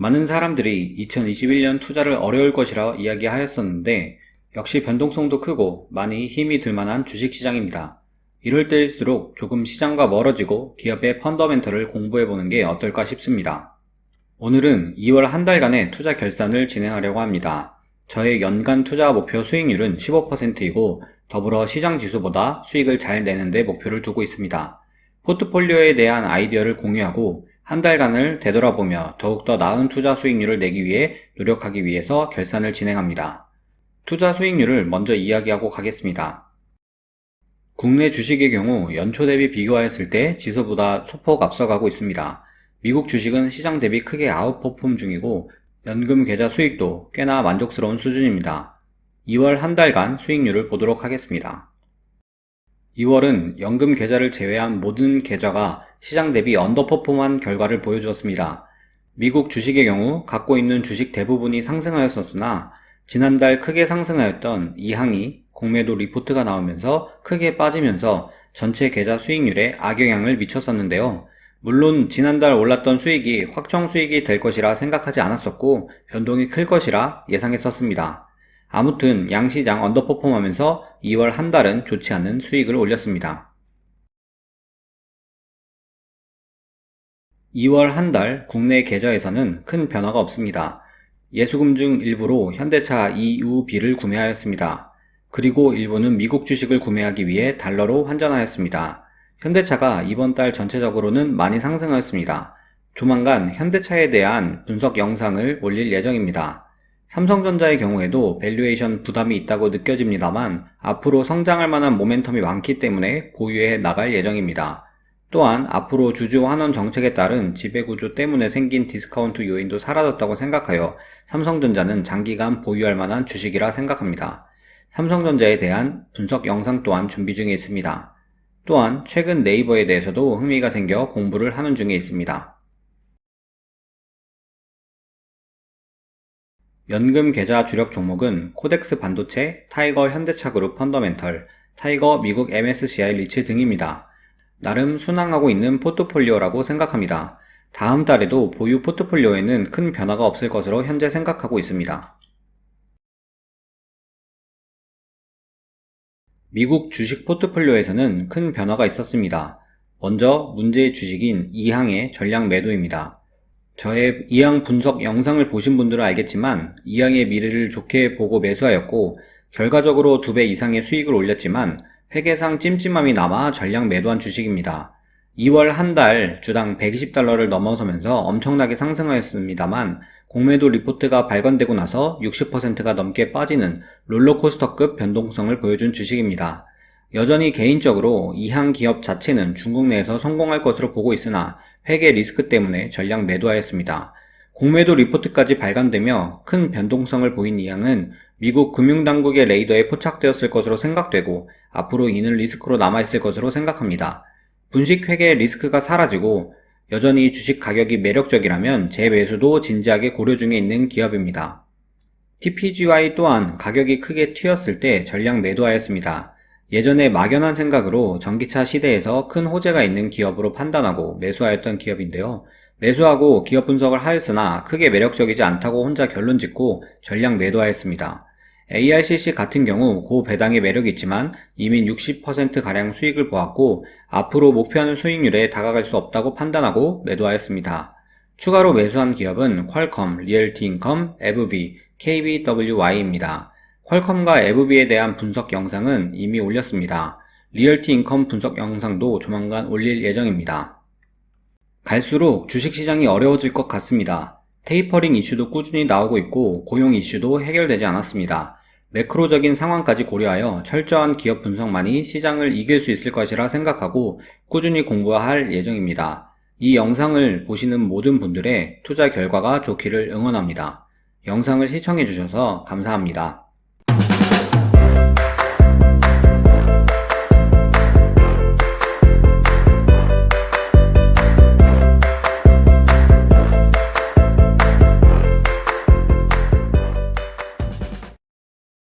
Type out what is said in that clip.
많은 사람들이 2021년 투자를 어려울 것이라 이야기하였었는데 역시 변동성도 크고 많이 힘이 들 만한 주식시장입니다. 이럴 때일수록 조금 시장과 멀어지고 기업의 펀더멘털을 공부해보는 게 어떨까 싶습니다. 오늘은 2월 한 달간의 투자 결산을 진행하려고 합니다. 저의 연간 투자 목표 수익률은 15%이고 더불어 시장 지수보다 수익을 잘 내는데 목표를 두고 있습니다. 포트폴리오에 대한 아이디어를 공유하고 한 달간을 되돌아보며 더욱더 나은 투자 수익률을 내기 위해 노력하기 위해서 결산을 진행합니다. 투자 수익률을 먼저 이야기하고 가겠습니다. 국내 주식의 경우 연초 대비 비교하였을 때 지수보다 소폭 앞서가고 있습니다. 미국 주식은 시장 대비 크게 아웃퍼폼 중이고 연금 계좌 수익도 꽤나 만족스러운 수준입니다. 2월 한 달간 수익률을 보도록 하겠습니다. 2월은 연금 계좌를 제외한 모든 계좌가 시장 대비 언더퍼폼한 결과를 보여주었습니다. 미국 주식의 경우 갖고 있는 주식 대부분이 상승하였었으나 지난달 크게 상승하였던 이항이 공매도 리포트가 나오면서 크게 빠지면서 전체 계좌 수익률에 악영향을 미쳤었는데요. 물론 지난달 올랐던 수익이 확정 수익이 될 것이라 생각하지 않았었고 변동이 클 것이라 예상했었습니다. 아무튼 양시장 언더퍼폼하면서 2월 한 달은 좋지 않은 수익을 올렸습니다. 2월 한 달 국내 계좌에서는 큰 변화가 없습니다. 예수금 중 일부로 현대차 EUB를 구매하였습니다. 그리고 일부는 미국 주식을 구매하기 위해 달러로 환전하였습니다. 현대차가 이번 달 전체적으로는 많이 상승하였습니다. 조만간 현대차에 대한 분석 영상을 올릴 예정입니다. 삼성전자의 경우에도 밸류에이션 부담이 있다고 느껴집니다만 앞으로 성장할 만한 모멘텀이 많기 때문에 보유해 나갈 예정입니다. 또한 앞으로 주주 환원 정책에 따른 지배구조 때문에 생긴 디스카운트 요인도 사라졌다고 생각하여 삼성전자는 장기간 보유할 만한 주식이라 생각합니다. 삼성전자에 대한 분석 영상 또한 준비 중에 있습니다. 또한 최근 네이버에 대해서도 흥미가 생겨 공부를 하는 중에 있습니다. 연금 계좌 주력 종목은 코덱스 반도체, 타이거 현대차그룹 펀더멘털, 타이거 미국 MSCI 리츠 등입니다. 나름 순항하고 있는 포트폴리오라고 생각합니다. 다음 달에도 보유 포트폴리오에는 큰 변화가 없을 것으로 현재 생각하고 있습니다. 미국 주식 포트폴리오에서는 큰 변화가 있었습니다. 먼저 문제의 주식인 이항의 전량 매도입니다. 저의 이항 분석 영상을 보신 분들은 알겠지만 이항의 미래를 좋게 보고 매수하였고 결과적으로 두 배 이상의 수익을 올렸지만 회계상 찜찜함이 남아 전량 매도한 주식입니다. 2월 한 달 주당 120달러를 넘어서면서 엄청나게 상승하였습니다만 공매도 리포트가 발간되고 나서 60%가 넘게 빠지는 롤러코스터급 변동성을 보여준 주식입니다. 여전히 개인적으로 이항 기업 자체는 중국 내에서 성공할 것으로 보고 있으나 회계 리스크 때문에 전량 매도하였습니다. 공매도 리포트까지 발간되며 큰 변동성을 보인 이항은 미국 금융당국의 레이더에 포착되었을 것으로 생각되고 앞으로 이는 리스크로 남아있을 것으로 생각합니다. 분식 회계 리스크가 사라지고 여전히 주식 가격이 매력적이라면 재매수도 진지하게 고려 중에 있는 기업입니다. TPGY 또한 가격이 크게 튀었을 때 전량 매도하였습니다. 예전에 막연한 생각으로 전기차 시대에서 큰 호재가 있는 기업으로 판단하고 매수하였던 기업인데요. 매수하고 기업 분석을 하였으나 크게 매력적이지 않다고 혼자 결론 짓고 전량 매도하였습니다. ARCC 같은 경우 고 배당의 매력이 있지만 이미 60%가량 수익을 보았고 앞으로 목표하는 수익률에 다가갈 수 없다고 판단하고 매도하였습니다. 추가로 매수한 기업은 퀄컴, 리얼티인컴, 에브비, KBWY입니다. 퀄컴과 에브비에 대한 분석 영상은 이미 올렸습니다. 리얼티 인컴 분석 영상도 조만간 올릴 예정입니다. 갈수록 주식시장이 어려워질 것 같습니다. 테이퍼링 이슈도 꾸준히 나오고 있고 고용 이슈도 해결되지 않았습니다. 매크로적인 상황까지 고려하여 철저한 기업 분석만이 시장을 이길 수 있을 것이라 생각하고 꾸준히 공부할 예정입니다. 이 영상을 보시는 모든 분들의 투자 결과가 좋기를 응원합니다. 영상을 시청해주셔서 감사합니다.